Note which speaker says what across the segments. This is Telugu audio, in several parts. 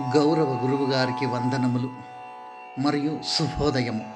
Speaker 1: గౌరవ గురువుగారికి వందనములు మరియు శుభోదయము.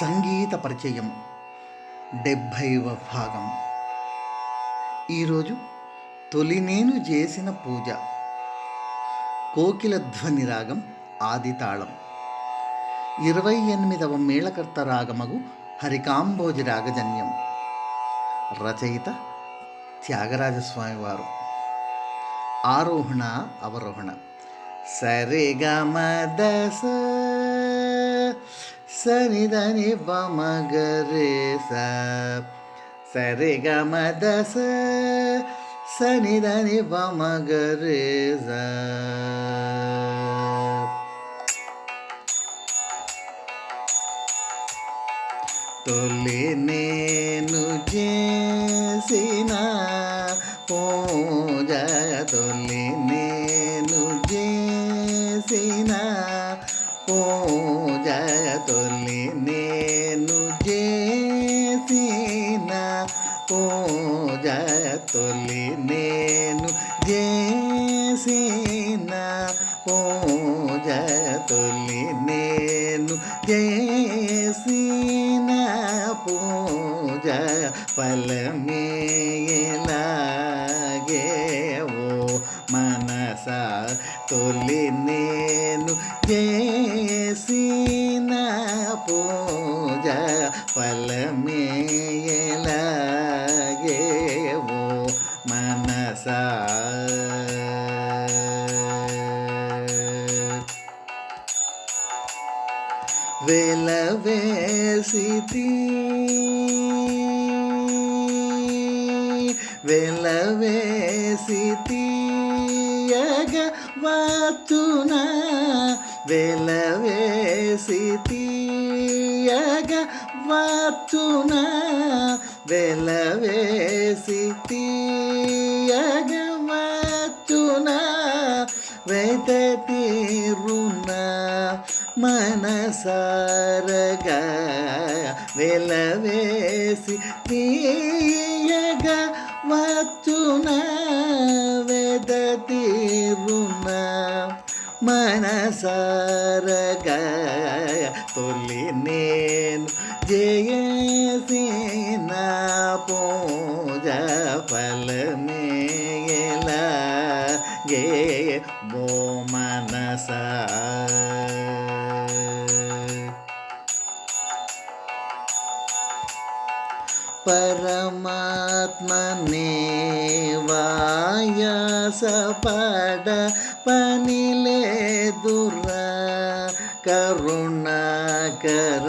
Speaker 1: సంగీత పరిచయం డెబ్భైవ భాగం ఈరోజు తొలి నేను చేసిన పూజ. కోకిల ధ్వని రాగం ఆదితాళం. ఇరవై ఎనిమిదవ మేళకర్త రాగమగు హరికాంబోజి రాగజన్యం. రచయిత త్యాగరాజస్వామి వారు. ఆరోహణ అవరోహణ. సరి గమ దస సని దని బమ గరే స సరి గమ దస సని దని బమ గరే స తొలి నేను చేసిన పూజ తొలి పూజ తొలి నేను చేసిన పూజ ఫలమేలాగే మనస తొలి నేను చేసిన పూజ ఫలమేలాగే మనసా వెలవేసితి వెలవేసితి వాతున. వెలవేసితి వాతున. వెలవేసితి వాతున. వెత తీరున మనసారగా వెలవేసి తీయగ వచ్చున వెద తీరున మనసారగా తొలి నేను జయసిన పూజ ఫలమే పరమాత్మనే వాయాసపడ పని లేదురా కరుణాకర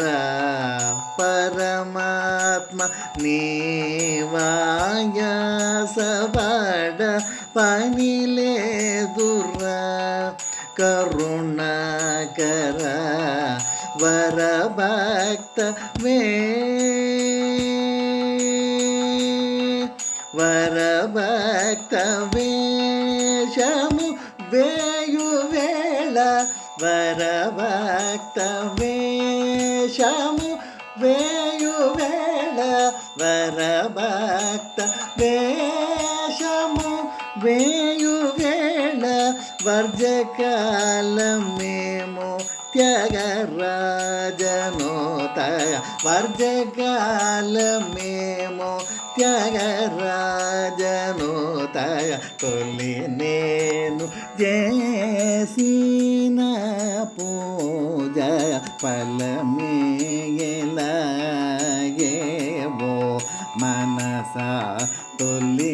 Speaker 1: పరమాత్మ నీవాయాసపడ పని లేదురా కరుణాకర వరభక్త వే వేషము వేయు వేళ వరభక్త వేషము వేయు వేళ వరభక్త వేషము వేయు వేళ వర్జకాలమేమో త్యాగరాజనోత వర్జకాలమేమో త్యాగరాజనోతయ తొలి నేను చేసిన పూజ ఫలమేలాగేవో మనస తొలి